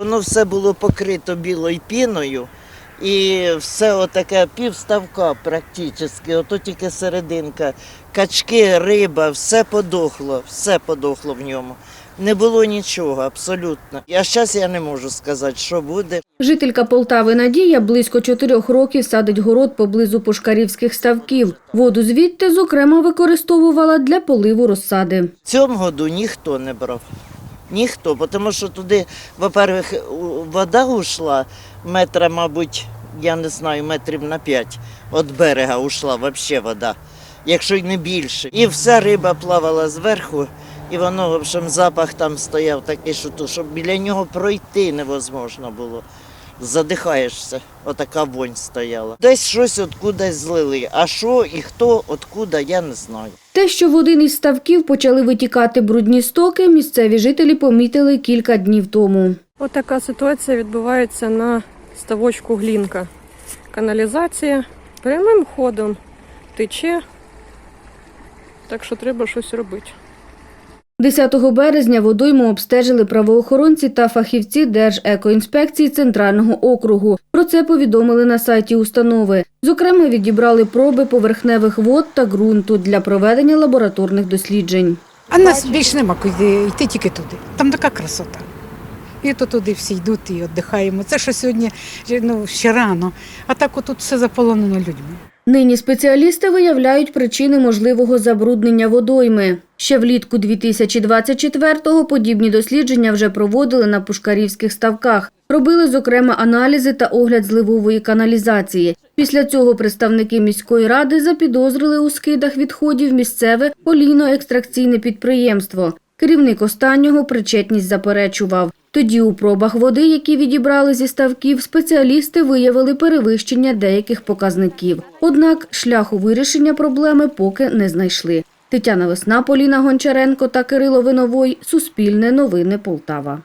Воно все було покрито білою піною. І все отаке півставка практично, ото тільки серединка. Качки, риба, все подохло, все подохло в ньому. Не було нічого абсолютно. А зараз я не можу сказати, що буде. Жителька Полтави Надія близько чотирьох років садить город поблизу пушкарівських ставків. Воду звідти, зокрема, використовувала для поливу розсади. В цьому году ніхто не брав. Ніхто, тому що туди, во-первых, вода ушла метра, мабуть, я не знаю, метрів на п'ять від берега ушла взагалі вода, якщо й не більше. І вся риба плавала зверху, і воно, в общем, запах там стояв такий, що, то, що біля нього пройти невозможно було. Задихаєшся, отака вонь стояла. Десь щось откудись злили, а що і хто, откуда, я не знаю. Те, що в один із ставків почали витікати брудні стоки, місцеві жителі помітили кілька днів тому. От ситуація відбувається на ставочку Глінка. Каналізація прямим ходом тече, так що треба щось робити. 10 березня водойму обстежили правоохоронці та фахівці Держекоінспекції Центрального округу. Про це повідомили на сайті установи. Зокрема, відібрали проби поверхневих вод та ґрунту для проведення лабораторних досліджень. А нас більш нема куди йти тільки туди. Там така красота. І то туди всі йдуть і віддихаємо. Це що сьогодні ну, ще рано, а так отут все заполонено людьми. Нині спеціалісти виявляють причини можливого забруднення водойми. Ще влітку 2024-го подібні дослідження вже проводили на пушкарівських ставках. Робили, зокрема, аналізи та огляд зливової каналізації. Після цього представники міської ради запідозрили у скидах відходів місцеве олійно-екстракційне підприємство. Керівник останнього причетність заперечував. Тоді у пробах води, які відібрали зі ставків, спеціалісти виявили перевищення деяких показників. Однак шляху вирішення проблеми поки не знайшли. Тетяна Весна, Поліна Гончаренко та Кирило Виновой. Суспільне новини Полтава.